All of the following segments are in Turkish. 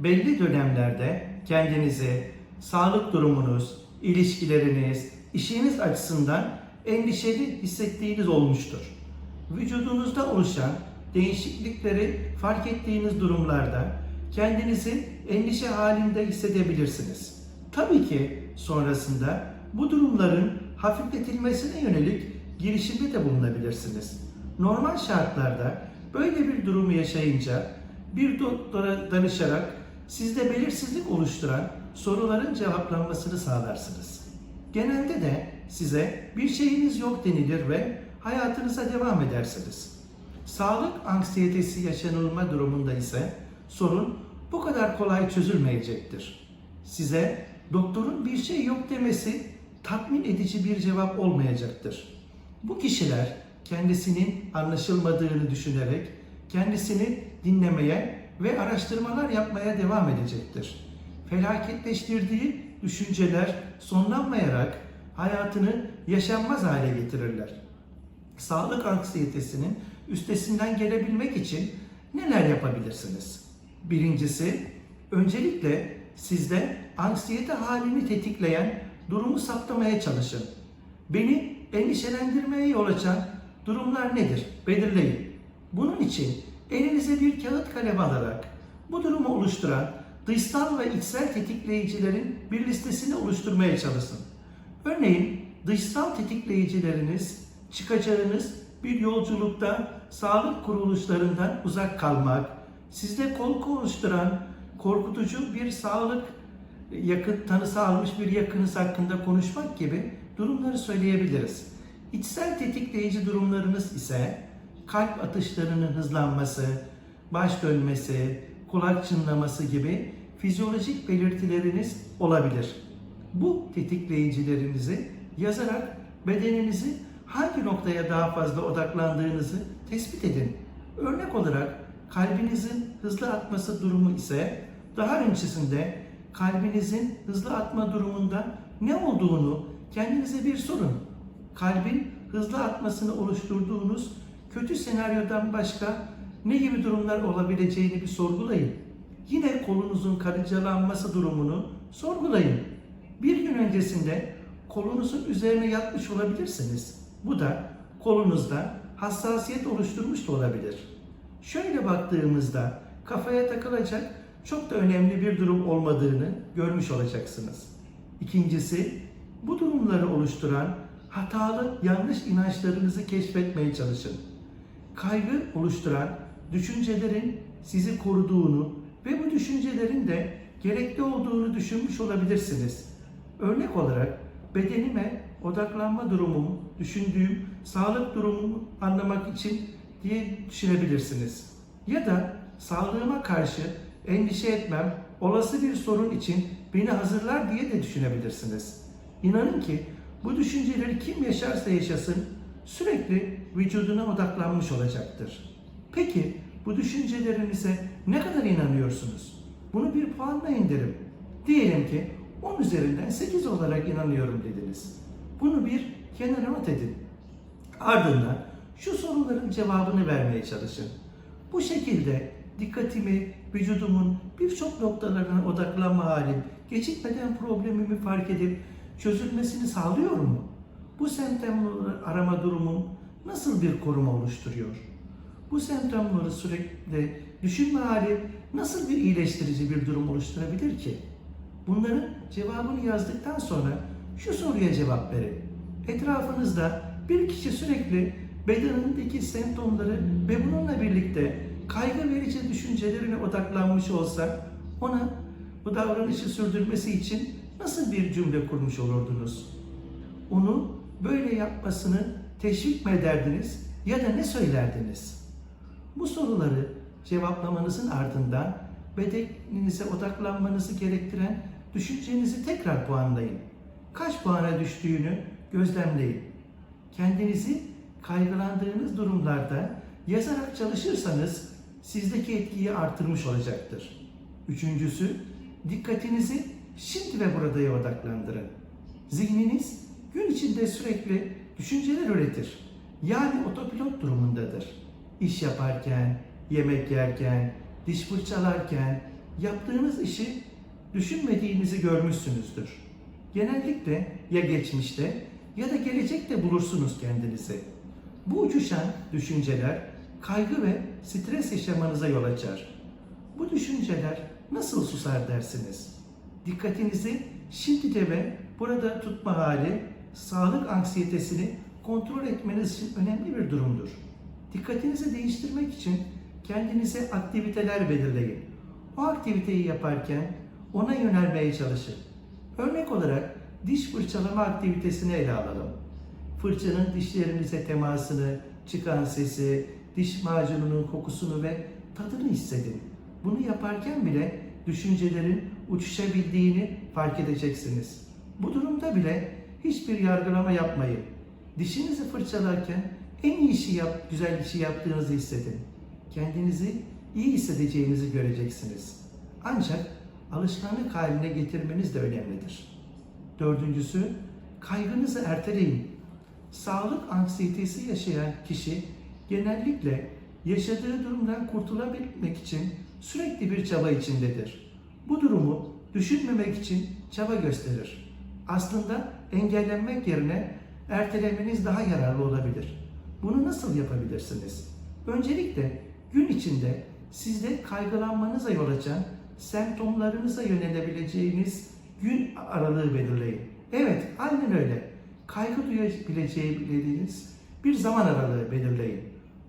belli dönemlerde kendinizi, sağlık durumunuz, ilişkileriniz, işiniz açısından endişeli hissettiğiniz olmuştur. Vücudunuzda oluşan değişiklikleri fark ettiğiniz durumlarda kendinizi endişe halinde hissedebilirsiniz. Tabii ki sonrasında bu durumların hafifletilmesine yönelik girişimde de bulunabilirsiniz. Normal şartlarda böyle bir durumu yaşayınca bir doktora danışarak sizde belirsizlik oluşturan soruların cevaplanmasını sağlarsınız. Genelde de size bir şeyiniz yok denilir ve hayatınıza devam edersiniz. Sağlık anksiyetesi yaşanılma durumunda ise sorun bu kadar kolay çözülmeyecektir. Size doktorun bir şey yok demesi tatmin edici bir cevap olmayacaktır. Bu kişiler kendisinin anlaşılmadığını düşünerek kendisini dinlemeye ve araştırmalar yapmaya devam edecektir. Felaketleştirdiği düşünceler sonlanmayarak hayatını yaşanmaz hale getirirler. Sağlık anksiyetesinin üstesinden gelebilmek için neler yapabilirsiniz? Birincisi, öncelikle sizde anksiyete halini tetikleyen durumu saptamaya çalışın. Beni endişelendirmeye yol açan durumlar nedir? Belirleyin. Bunun için elinize bir kağıt kalem alarak bu durumu oluşturan dışsal ve içsel tetikleyicilerin bir listesini oluşturmaya çalışın. Örneğin dışsal tetikleyicileriniz çıkacağınız bir yolculukta sağlık kuruluşlarından uzak kalmak, sizde korku oluşturan korkutucu bir sağlık yakın tanısı almış bir yakınız hakkında konuşmak gibi durumları söyleyebiliriz. İçsel tetikleyici durumlarınız ise kalp atışlarının hızlanması, baş dönmesi, kulak çınlaması gibi fizyolojik belirtileriniz olabilir. Bu tetikleyicilerinizi yazarak bedeninizi hangi noktaya daha fazla odaklandığınızı tespit edin. Örnek olarak kalbinizin hızlı atması durumu ise daha öncesinde kalbinizin hızlı atma durumunda ne olduğunu kendinize bir sorun. Kalbin hızlı atmasını oluşturduğunuz kötü senaryodan başka ne gibi durumlar olabileceğini bir sorgulayın. Yine kolunuzun karıncalanması durumunu sorgulayın. Bir gün öncesinde kolunuzun üzerine yatmış olabilirsiniz. Bu da kolunuzda hassasiyet oluşturmuş da olabilir. Şöyle baktığımızda kafaya takılacak çok da önemli bir durum olmadığını görmüş olacaksınız. İkincisi, bu durumları oluşturan hatalı, yanlış inançlarınızı keşfetmeye çalışın. Kaygı oluşturan düşüncelerin sizi koruduğunu ve bu düşüncelerin de gerekli olduğunu düşünmüş olabilirsiniz. Örnek olarak bedenime odaklanma durumumu, düşündüğüm sağlık durumumu anlamak için diye düşünebilirsiniz. Ya da sağlığıma karşı endişe etmem, olası bir sorun için beni hazırlar diye de düşünebilirsiniz. İnanın ki bu düşünceleri kim yaşarsa yaşasın sürekli vücuduna odaklanmış olacaktır. Peki bu düşüncelerinize ne kadar inanıyorsunuz? Bunu bir puanla indirin. Diyelim ki 10 üzerinden 8 olarak inanıyorum dediniz. Bunu bir kenara not edin. Ardından şu soruların cevabını vermeye çalışın. Bu şekilde dikkatimi vücudumun birçok noktalarına odaklanma halim gecikmeden problemimi fark edip çözülmesini sağlıyor mu? Bu semptomları arama durumum nasıl bir koruma oluşturuyor? Bu semptomları sürekli düşünme hali nasıl bir iyileştirici bir durum oluşturabilir ki? Bunların cevabını yazdıktan sonra şu soruya cevap verin. Etrafınızda bir kişi sürekli bedenindeki semptomları ve bununla birlikte kaygı verici düşüncelerine odaklanmış olsa ona bu davranışı sürdürmesi için nasıl bir cümle kurmuş olurdunuz? Onu böyle yapmasını teşvik mi ederdiniz ya da ne söylerdiniz? Bu soruları cevaplamanızın ardından bedeninize odaklanmanızı gerektiren düşüncenizi tekrar puanlayın. Kaç puana düştüğünü gözlemleyin. Kendinizi kaygılandığınız durumlarda yazarak çalışırsanız sizdeki etkiyi artırmış olacaktır. Üçüncüsü, dikkatinizi şimdi ve buradaya odaklandırın. Zihniniz gün içinde sürekli düşünceler üretir. Yani otopilot durumundadır. İş yaparken, yemek yerken, diş fırçalarken, yaptığınız işi düşünmediğinizi görmüşsünüzdür. Genellikle ya geçmişte ya da gelecekte bulursunuz kendinizi. Bu uçuşan düşünceler kaygı ve stres yaşamanıza yol açar. Bu düşünceler nasıl susar dersiniz? Dikkatinizi şimdi de ve burada tutma hali sağlık anksiyetesini kontrol etmeniz için önemli bir durumdur. Dikkatinizi değiştirmek için kendinize aktiviteler belirleyin. O aktiviteyi yaparken ona yönelmeye çalışın. Örnek olarak diş fırçalama aktivitesini ele alalım. Fırçanın dişlerinize temasını, çıkan sesi, diş macununun kokusunu ve tadını hissedin. Bunu yaparken bile düşüncelerin uçuşabildiğini fark edeceksiniz. Bu durumda bile hiçbir yargılama yapmayın. Dişinizi fırçalarken en iyi işi yap, güzel işi yaptığınızı hissedin. Kendinizi iyi hissedeceğinizi göreceksiniz. Ancak alışkanlık haline getirmeniz de önemlidir. Dördüncüsü, kaygınızı erteleyin. Sağlık anksiyetesi yaşayan kişi genellikle yaşadığı durumdan kurtulabilmek için sürekli bir çaba içindedir. Bu durumu düşünmemek için çaba gösterir. Aslında engellenmek yerine ertelemeniz daha yararlı olabilir. Bunu nasıl yapabilirsiniz? Öncelikle gün içinde sizde kaygılanmanıza yol açan semptomlarınıza yönelebileceğiniz gün aralığı belirleyin. Evet, aynen öyle. Kaygı duyabileceğiniz bir zaman aralığı belirleyin.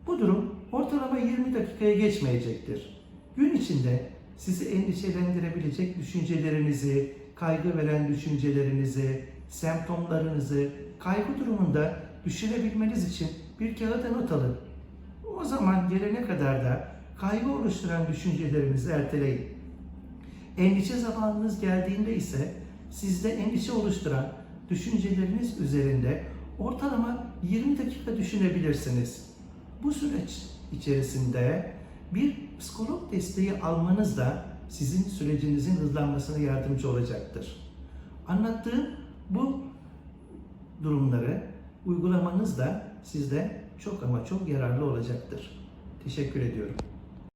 Bu durum ortalama 20 dakikaya geçmeyecektir. Gün içinde sizi endişelendirebilecek düşüncelerinizi, kaygı veren düşüncelerinizi, semptomlarınızı kaygı durumunda düşürebilmeniz için bir kağıda not alın. O zaman gelene kadar da kaygı oluşturan düşüncelerinizi erteleyin. Endişe zamanınız geldiğinde ise sizde endişe oluşturan düşünceleriniz üzerinde ortalama 20 dakika düşünebilirsiniz. Bu süreç içerisinde bir psikolog desteği almanız da sizin sürecinizin hızlanmasına yardımcı olacaktır. Anlattığım bu durumları uygulamanız da sizde çok ama çok yararlı olacaktır. Teşekkür ediyorum.